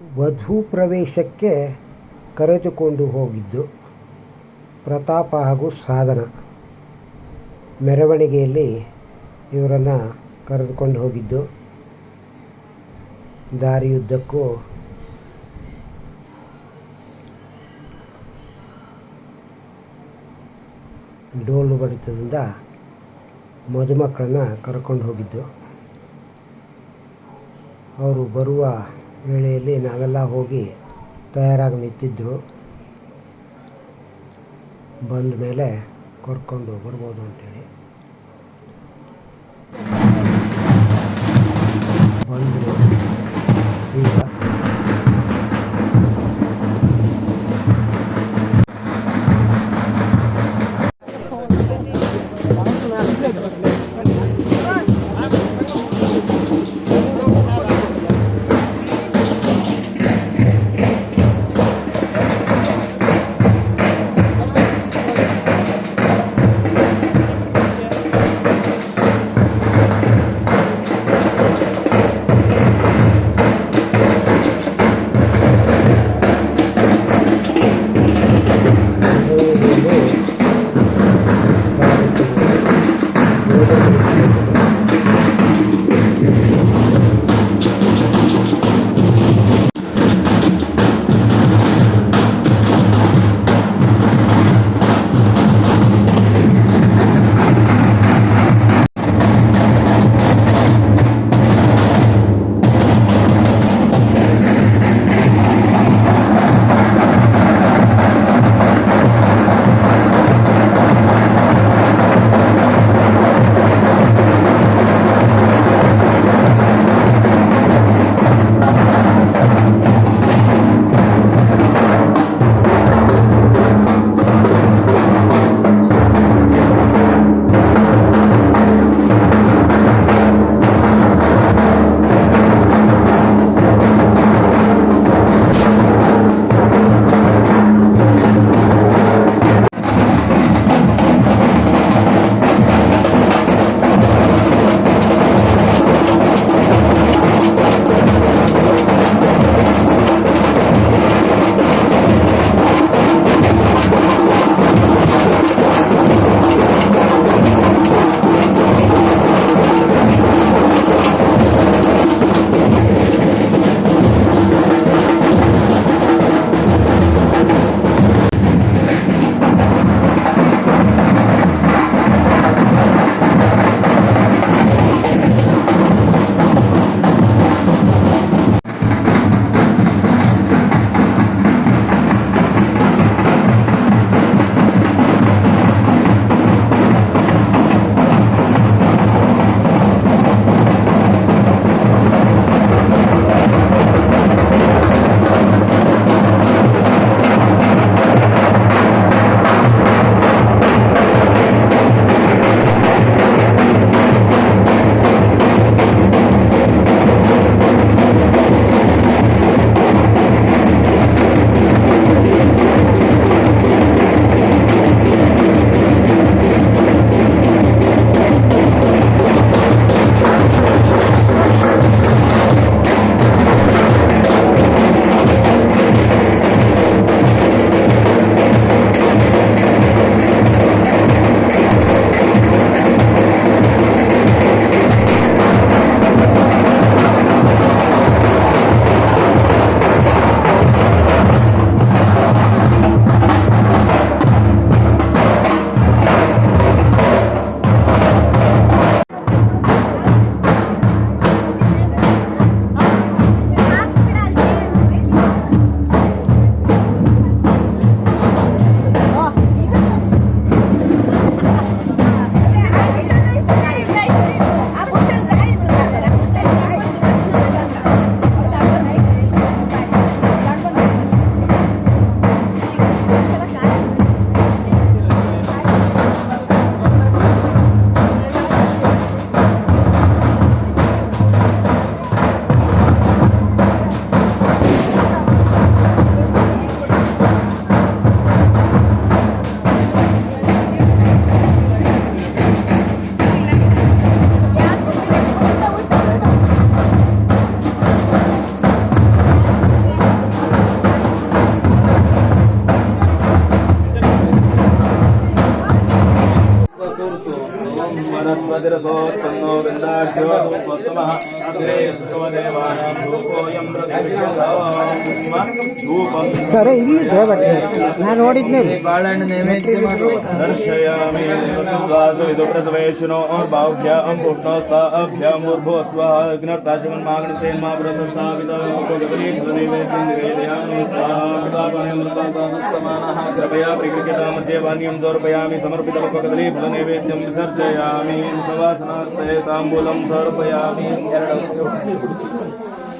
ವಧು ಪ್ರವೇಶಕ್ಕೆ ಕರೆದುಕೊಂಡು ಹೋಗಿದ್ದು ಪ್ರತಾಪ ಹಾಗೂ ಸಾಧನ. ಮೆರವಣಿಗೆಯಲ್ಲಿ ಇವರನ್ನು ಕರೆದುಕೊಂಡು ಹೋಗಿದ್ದು ದಾರಿಯುದ್ದಕ್ಕೂ ಡೋಲು ಬಡಿತದಿಂದ ಮದುಮಕ್ಕಳನ್ನು ಕರ್ಕೊಂಡು ಹೋಗಿದ್ದು. ಅವರು ಬರುವ ವೇಳೆಯಲ್ಲಿ ನಾವೆಲ್ಲ ಹೋಗಿ ತಯಾರಾಗಿ ನಿಂತಿದ್ದರು ಬಂದ ಮೇಲೆ ಕರ್ಕೊಂಡು ಬರ್ಬೋದು ಅಂತೇಳಿ. ಬಂದರು भूपत्वः श्रेयस्त्वदेवानां रूपोऽयं धूपं ಸರ್ ಇಲ್ಲಿ ದಯವಿಟ್ಟು ನಾನು ನೋಡಿದ್ನೇ ಬಾಳೆಹಣ್ಣು ನೈವೇದ್ಯ ಮಾಡುವ ದರ್ಶಯಾಮಿ ಸುಧಾಸು ಇದು ಪ್ರಥಮೇಶನೋ ಬಾಹ್ಯ ಅಂಕುಷ್ಣೋಸ್ತಾಭ್ಯ ಮೂರ್ಭೋ ಸ್ವ ಅಗ್ನರ್ತಾಶಮನ್ ಮಾಗಣ ಚೇನ್ಮಾ ಪ್ರಸಸ್ತಾವಿತ ನೈವೇದ್ಯಂ ನಿವೇದಯಾಮಿ स्वाहामृतापानुस्तमानः कृपया प्रिकृतामध्ये वाण्यं समर्पितवकदलीफलनैवेद्यं विसर्जयामि सुवासनार्थे ताम्बूलं सर्व समर्पयामि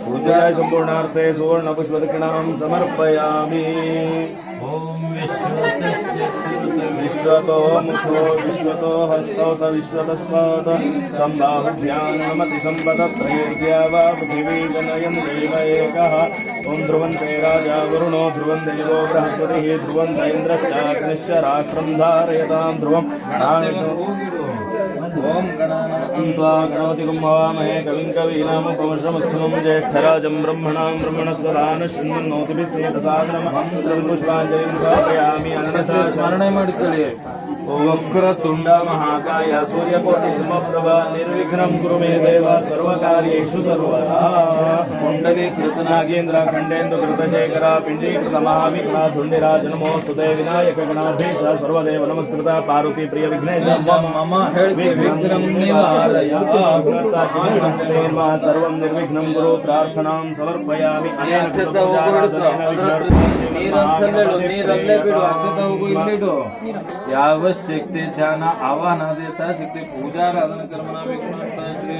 पूजाय सम्पूर्णार्थे सुवर्णपुष्पदक्षिणां समर्पयामि। विश्वतो मुखो विश्वतो हस्तोत विश्वतस्मात् सम्बाहुभ्यां नमति सम्पदत्रयेद्या वा पृथिवी जनयं देव एकः। ॐ ध्रुवन्ते राजा वरुणो ध्रुवं देवो बृहस्पतिः। ध्रुवन्त इन्द्रश्चाग्निश्च राष्ट्रं धारयतां ध्रुवं ఓం గణానాథ్వా గణపతి కుంభవామహే కవిం కవీనామపవశమత్సవం జ్యేష్ఠరాజం బ్రహ్మణాం బ్రహ్మణస్వరాన శృణ్వన్నోతిभिः श्वेतसागरमहं त्रिपुष्पाञ्जलिं स्थापयामि अन्नता स्मरणे मडिकळे वक्रतुण्ड महाकाय सूर्यकोटि समप्रभ निर्विघ्नं कुरु मे देव सर्वकार्येषु सर्वदा कुण्डलीकृत नागेन्द्र खण्डेन्दु कृतशेखर पिण्डीकृत महाविघ्ना धुण्डिराज नमोस्तुते विनायक गणाधीश सर्वदेव नमस्कृत पार्वती प्रिय विघ्नेश मम ಹೇಳ್ತಿ ವಿಘ್ನಂ ನಿವಾರಯ सर्वं निर्विघ्नं गुरु प्रार्थनां समर्पयामि ಅಕ್ಷತ ಹೋಗ್ಬಿಡುತ್ತು ನೀರು ಅನ್ಸಲ್ಲೇಳು ನೀರಲ್ಲೇ ಬಿಡು ಅಕ್ಷತ ಹೋಗು ಇಲ್ಲಿಡು ಯಾವ शिक्ते ध्यान आवाहन देता सिक्ते पूजा आराधन कर्मणा विघ्नता श्री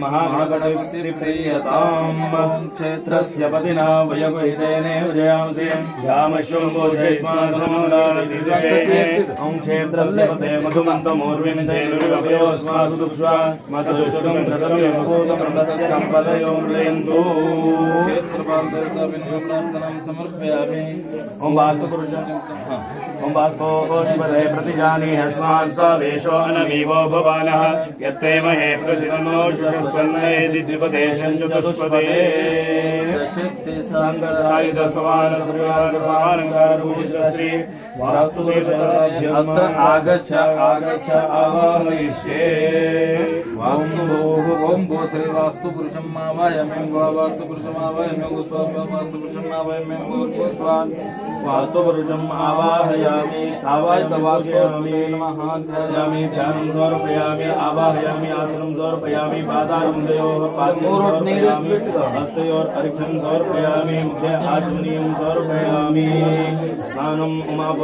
महागणपति प्रियताम क्षेत्रस्य पतिना वयगुहितेने जयांसे श्यामश्वम्भोषेत्मासमदानतिजये ॐ क्षेत्रस्य पते मधुमन्तमोर्विन्देनुर्वयोस्मासुदुक्ष्वा मतजुष्वं सम्पदयो मृयन्तु समर्पयामि. ॐ कुम्भास्को ओष्पदे प्रतिजानीह स्मान् स्वावेशो अनवीवो भवानः। यत्ते महे द्विपदेशम् चतुष्पदे शक्तिसाङ्गदायुधसमानसमानसमानङ्गारूढश्री समालङ्कारभूषित आगच्छ आगच्छ, आवाहयिष्ये। वास्तु ओम भो श्री वास्तु पुरुषं मावायमें गो वास्तु पुरुषं आवायमें गो स्वामी वास्तु पुरुषं आवायमें गो स्वामी वास्तुपुरुषम् आवाहयामि, आवाहित वास्तु आवाहयामि नमः। ध्यायामि ध्यानं समर्पयामि, आवाहयामि, आसनं समर्पयामि पादारविन्दयोः पाद्यं समर्पयामि हस्तयोर्अर्घ्यं समर्पयामि, मुखे आचमनीयं समर्पयामि। स्नानम् उमापविष्टस्य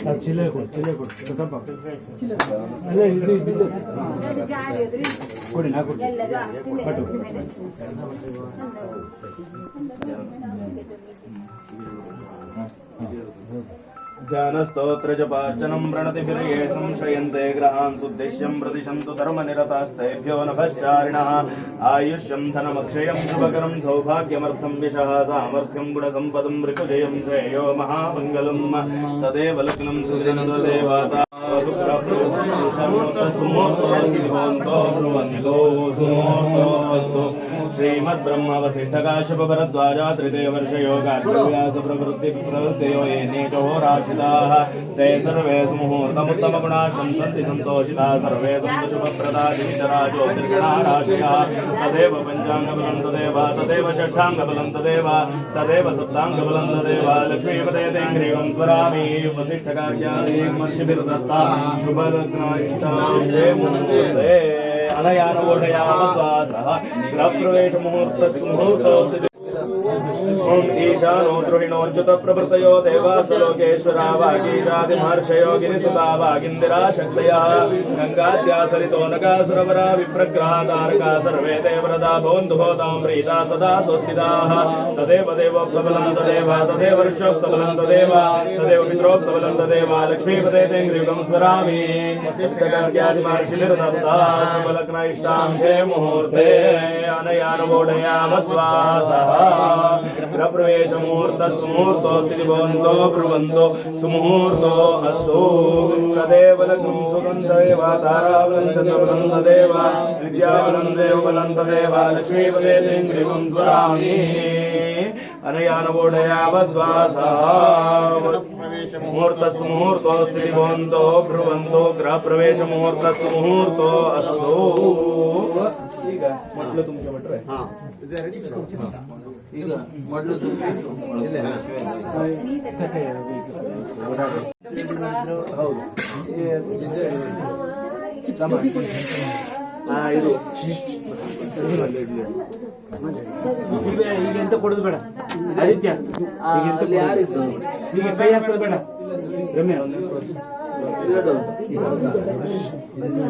ಅದ ಅರಿಶ ಕುಂಕುಮ ಹೋಗು ಅಕ್ಷತೆಲ್ಲ ಇಡು ಅಲ್ಲೇ ಓಂ ವಾಸ್ತೋಸ್ಪದೇ ನಮಃ ಚಿಲೆ ಕೊಡು ಚಿಲೆ ಕೊಡು ಸ್ವಲ್ಪ ಅಲ್ಲ ಇದು ಇದು ಕೊಡಿ ನಾ ಕೊಡ್ತೀನಿ ಎಲ್ಲರೂ ಆಗ್ತಿದೆ ध्यानस्तोत्र जपार्चनं प्रणतिभिर्ये संशयन्ते ग्रहान् सुद्दिश्यं प्रतिशन्तु धर्मनिरतास्तेभ्यो नभश्चारिणः आयुष्यं धनमक्षयं शुभकरं सौभाग्यमर्थं यशः सामर्थ्यं गुणसम्पदं ऋकुजयं श्रेयो महामङ्गलम् तदेव लग्नं सुदिनदेवाता श्रीमद्ब्रह्मवसिष्ठकाश्यपरद्वाजा त्रिदेवर्षयोगाभ्यास प्रवृत्ति प्रवृत्तयो ये नेचहोराशिताः ते सर्वे सुमुहूर्तमुत्तमगुणा शंसन्ति सन्तोषिता सर्वे सन्तुशुभप्रदा ज्योतिर्गणाराशिः तदेव पञ्चाङ्गबलं तदेव तदेव षष्ठाङ्गबलं तदेव तदेव सप्ताङ्गबलं तदेव। लक्ष्मीपदे तेङ्ग्रीवं स्वरामि वसिष्ठकार्यादिमर्षिभिर्दत्ता शुभलग्नाष्टे मुहूर्ते। अनयानवोढयामद्वासः गृहप्रवेशमुहूर्तस्तु मुहूर्तोऽस्ति ॐ ईशानो द्रोहिणोच्युत प्रभृतयो देवासलोकेश्वरा वागीशादिमहर्षयो गिरिसुता वागिन्दिरा शक्तयः गङ्गाद्या सरितो नगासुरवरा सर्वे देवरदा भवन्तु भवतां प्रीता सदा स्वस्तिदाः। तदेव देवोक्तबलं, तदेव तदेव ऋष्योक्तबलं तदेव तदेव पित्रोक्तबलं, तदेव लक्ष्मीपदे तेङ्ग्रीवं स्मरामि वसिष्ठकार्यादिमहर्षिभिर्दत्ता शुभलग्न इष्टांशे मुहूर्ते अनयानवोढयामद्वासः गृहप्रवेश मुहूर्तस्मुहूर्तो त्रिभवन्तो ब्रुवन्तो सुमुहूर्तो अस्तु। तदेव लघुं सुगन्धदेव तारावलञ्चतवलन्ददेव विद्यावलन्देव वलन्ददेव लक्ष्मीपदेन्द्रिगुं स्मरामि अनयानवोडयावद्वासः मुहूर्तस्तु मुहूर्तो त्रिभुवन्तो ब्रुवन्तो ग्रह प्रवेश मुहूर्तस्तु मुहूर्तो अस्तु ठीक है मतलब तुमच्या म्हटलंय ಈಗ ಮೊದಲು ಹೌದು ಹಾ ಇದು ಈಗ ಈಗ ಎಂತ ಕೊಡುದು ಬೇಡ ಆದಿತ್ಯ ಈಗ ಎಂತ ಯಾರಿದ್ದು ಈಗ ಕೈ ಹಾಕೋದು ಬೇಡ ರಮ್ಯ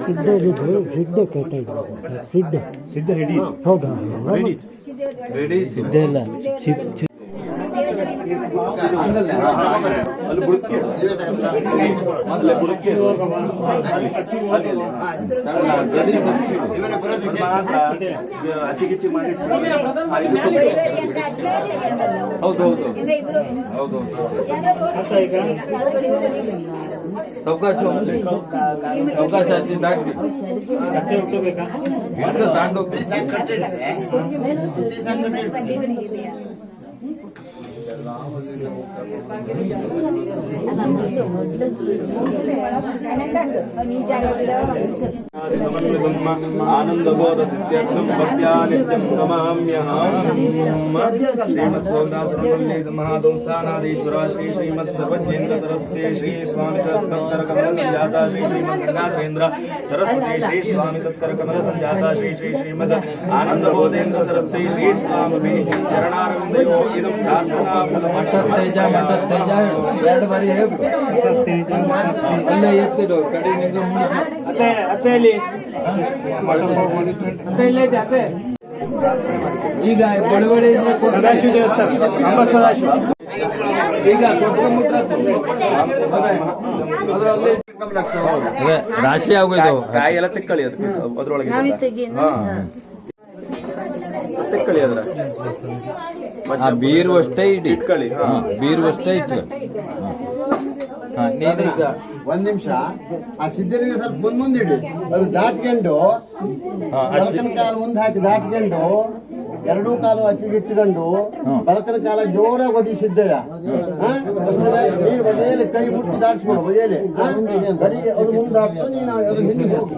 ಸಿದ್ಧ ಸಿದ್ಧ ಕೆಟ್ಟ ಸಿದ್ಧ ಸಿದ್ಧ ರೆಡಿ ಹೌದಾ. ರೆಡಿ ಸಿದ್ಧ ಇಲ್ಲ ಚಿಪ್ಸ್ ಹೌದು ಹೌದು ಸಾವಕಾಶ ಹೋಗ್ಲಿ. ಸಾವಕಾಶ ಆಚೆ ದಾಟ್ಲಿ ಕಟ್ಟೆ ಹುಟ್ಟಬೇಕಾ ಇದ್ರೆ ತಾಂಡೋಗ್ಲಿ ಆನಂದಬೋಧ ಸಿದ್ಧ್ಯರ್ಥಂ ಭಕ್ತ್ಯಾ ನಿತ್ಯಂ ನಮಾಮ್ಯಹಂ ಶ್ರೀಮತ್ ಸೌದಾಸುರಮಲ್ಲೆ ಮಹಾಸಂಸ್ಥಾನಾಧೀಶ್ವರ ಶ್ರೀ ಶ್ರೀಮತ್ ಸರ್ವಜ್ಞೇಂದ್ರ ಸರಸ್ವತಿ ಶ್ರೀ ಸ್ವಾಮಿ ತತ್ಕರ ಕಮಲ ಸಂಜಾತ ಶ್ರೀ ಶ್ರೀಮದ್ ಗಂಗಾಧರೇಂದ್ರ ಸರಸ್ವತಿ ಶ್ರೀ ಸ್ವಾಮಿ ತತ್ಕರ ಕಮಲ ಸಂಜಾತ ಶ್ರೀ ಶ್ರೀ ಶ್ರೀಮದ್ ಆನಂದಬೋಧೇಂದ್ರ ಸರಸ್ವತಿ ಶ್ರೀ ಸ್ವಾಮಿ ಚರಣಾರವಿಂದಯೋ ಇದಂ ಪ್ರಾರ್ಥನಾ ಮಠ ತೇಜ ಮಠ ತೇಜ ಎರಡು ಬಾರಿ ಹೇಳು ಅಲ್ಲೇ ಎತ್ತಿಡು ಕಡೆ ನಿಂತು ಮುಗಿಸು. ಅತ್ತೆ ಅತ್ತೆ ಇಲ್ಲಿ ಅತ್ತೆ ಇಲ್ಲೇ ಐತೆ ಅತ್ತೆ ಈಗ ಬಳುವಳಿ ಸದಾಶಿವ ದೇವಸ್ಥಾನ ಅಂಬತ್ ಸದಾಶಿವ. ಈಗ ರಾಶಿ ಆಗೋಯ್ತು ಕಾಯಿ ಎಲ್ಲ ತಿಕ್ಕಳಿ ಅದಕ್ಕೆ ಅದ್ರೊಳಗೆ ತಿಕ್ಕಳಿ ಅದ್ರ. ಬೀರು ಅಷ್ಟೇ ಇಡಿ. ಇಟ್ಕೊಳ್ಳಿ, ಬೀರು ಬೀರುವಷ್ಟೇ ಇಟ್ಟು ಹಾ ನೀನೀಗ ಒಂದ್ ನಿಮಿಷ ಆ ಸಿದ್ಧರಿಗೆ ಸ್ವಲ್ಪ ಮುಂದ್ ಮುಂದಿಡಿ ಅದು ದಾಟ್ಕೊಂಡು. ಬಲಕನ ಕಾಲು ಮುಂದೆ ಹಾಕಿ ದಾಟ್ಕೊಂಡು ಎರಡೂ ಕಾಲು ಹಚ್ಚಿಗೆ ಇಟ್ಟುಕೊಂಡು ಬಲಕನ ಕಾಲ ಜೋರ ಒದಿ ಸಿದ್ದಯ್ಯ ಹಾ? ನೀನು ಬಗೆಯಲ್ಲಿ ಕೈ ಬಿಟ್ಟು ದಾಟಿಸ್ಕೊಡು ಬಗೆಯಲ್ಲಿ? ಅದು ಮುಂದೆ ದಾಟ್ತು ನೀನು ಅದು ಹಿಂದೆ ಹೋಗು.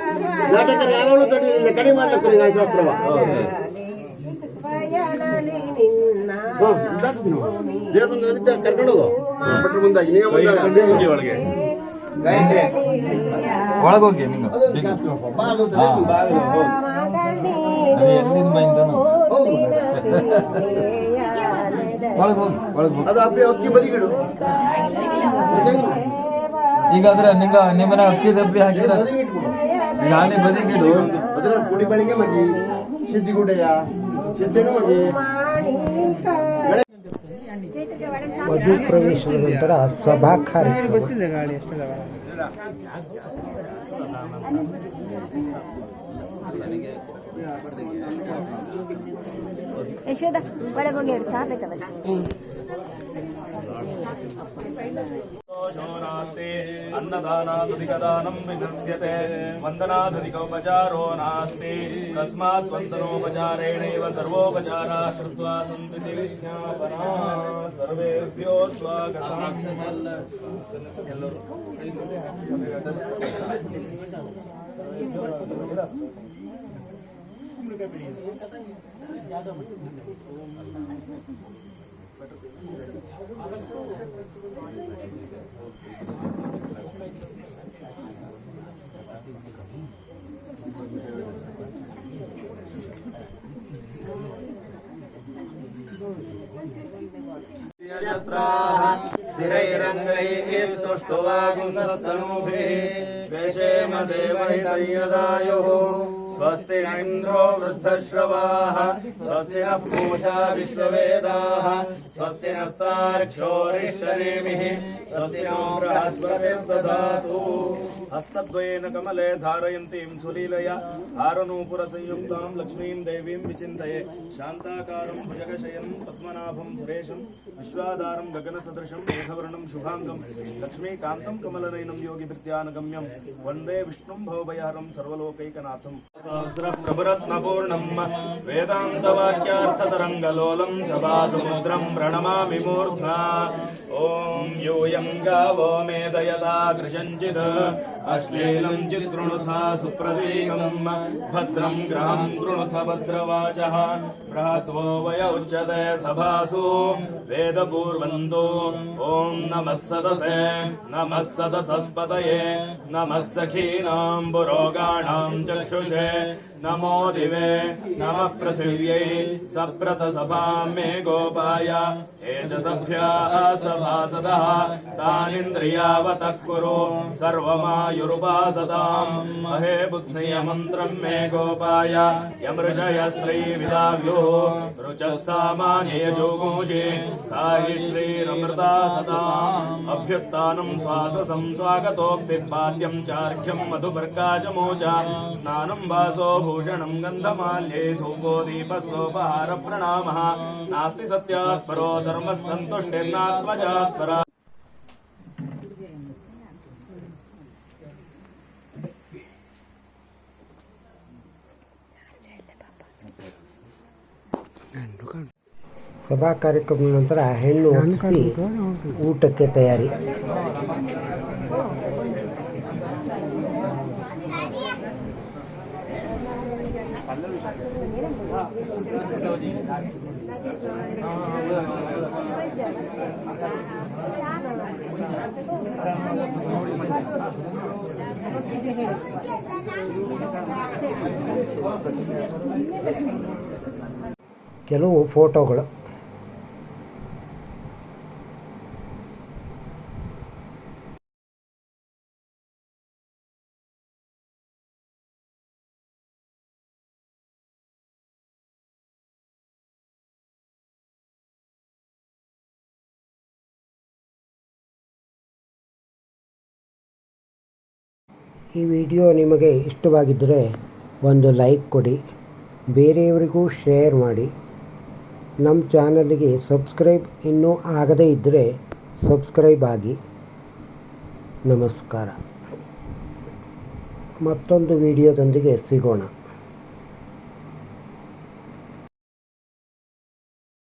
ನಾಟಕ ಯಾವಾಗಲೂ ತಡೆಯಲಿಲ್ಲ ಕಡಿಮೆ ಮಾಡ್ಲಿಕ್ಕೆ ನ್ಯಾಯಶಾಸ್ತ್ರವ ಒಳಗೆ. ಒಳಗೋಗಿ ನಿಂಗೆ ಮೈಂದ ಒಳಗೋಗಿ ಒಳಗೋಗಿ. ಅದು ಅಪ್ಪಿ ಅಕ್ಕಿ ಬದಿಗಿಡು. ಈಗಾದ್ರೆ ನಿಂಗ ನಿಮ್ಮನೆ ಅಕ್ಕಿ ದಬ್ಬಿ ಹಾಕಿದ್ರೆ? ಆನೆ ಬದಿಗಿಡು. ಅದರ ಕುಡಿ ಬೆಳಿಗ್ಗೆ ಮಗಿ ಸಿದ್ದಿಗುಡ್ಡೆಯ ಸಿದ್ದನು ಮಗಿ. ವಧು ಪ್ರವೇಶದ ನಂತರ ಸಭಾ ಕಾರ್ಯಕ್ರಮ. ಯಶೋದ अन्नदानादधिकदानं विधत्स्यते वन्दनादधिकोपचारो नास्ति। तस्मात् वन्दनोपचारेणैव सर्वोपचाराः कृत्वा विज्ञापना सर्वेभ्यो स्वागतम्। स्तुष्टुवागुंसस्तनूभिः वेषेम देवहितयदायुः स्वस्ति न वृद्धश्रवाः स्वस्ति नः पूषा विश्ववेदाः स्वस्ति नस्तार्क्ष्योरिष्टनेमिः स्वस्ति नो बृहस्पतिर्दधातु। हस्तद्वयेन कमले धारयन्तीं सुलीलया हारनूपुरसंयुक्तां लक्ष्मीं देवीं विचिन्तये। शान्ताकारं भुजगशयनं पद्मनाभं सुरेशं विश्वाधारं गगनसदृशं, मेघवर्णं शुभाङ्गं, लक्ष्मीकान्तं कमलनयनं योगिभृत्यानगम्यं। वंदे विष्णुं भवभयहरं सर्वलोकैकनाथम्। సహస్రభృరత్నపూర్ణం వేదాంతవాక్యార్థతరంగలోలం సభాసముద్రం ప్రణమామి మూర్ధ్నా. ఓం యూయం గావో మేధయదా కృషంచిత్. అశ్లీలం చిత్రుణుథ సుప్రదీకం భద్రం గ్రహం కృణుథ భద్రవాచ భ్రాతో వయోచ్యతే సభాసు వేద పూర్వంతో ఓం నమ సదసే నమ సదసస్పతయే నమ సఖీనాంబురోగాణాం చక్షుషే नमो दिवे, नमः पृथिव्यै सप्रथसभां मे गोपाय। ये च कुरु, सर्वमायुरुपासताम्। महे बुद्धियमन्त्रम् मे गोपाय यमृषयस्त्रीविदाग्लुः रुचः सामान्ययजोगोषि सा हि श्रीरमृता सदा अभ्युत्थानम् श्वाससं स्वागतोऽप्यपाद्यम् चार्घ्यम् मधुपर्का च मोचा स्नानम् वासो भूषणम् गन्धमाल्ये धूपो दीपस्वोपहार प्रणामः नास्ति सत्यात् परो धर्मः सन्तुष्टिर्नात्मजात् परा ಸಭಾ ಕಾರ್ಯಕ್ರಮದ ನಂತರ ಹೆಣ್ಣು ಒಪ್ಪಿಸಿ ಊಟಕ್ಕೆ ತಯಾರಿ ಕೆಲವು ಫೋಟೋಗಳು ಈ ವಿಡಿಯೋ ನಿಮಗೆ ಇಷ್ಟವಾಗಿದ್ದರೆ ಒಂದು ಲೈಕ್ ಕೊಡಿ, ಬೇರೆಯವರಿಗೂ ಶೇರ್ ಮಾಡಿ. ನಮ್ಮ ಚಾನಲ್ಗೆ ಸಬ್ಸ್ಕ್ರೈಬ್ ಇನ್ನೂ ಆಗದೇ ಇದ್ದರೆ ಸಬ್ಸ್ಕ್ರೈಬ್ ಆಗಿ. ನಮಸ್ಕಾರ. ಮತ್ತೊಂದು ವಿಡಿಯೋದೊಂದಿಗೆ ಸಿಗೋಣ.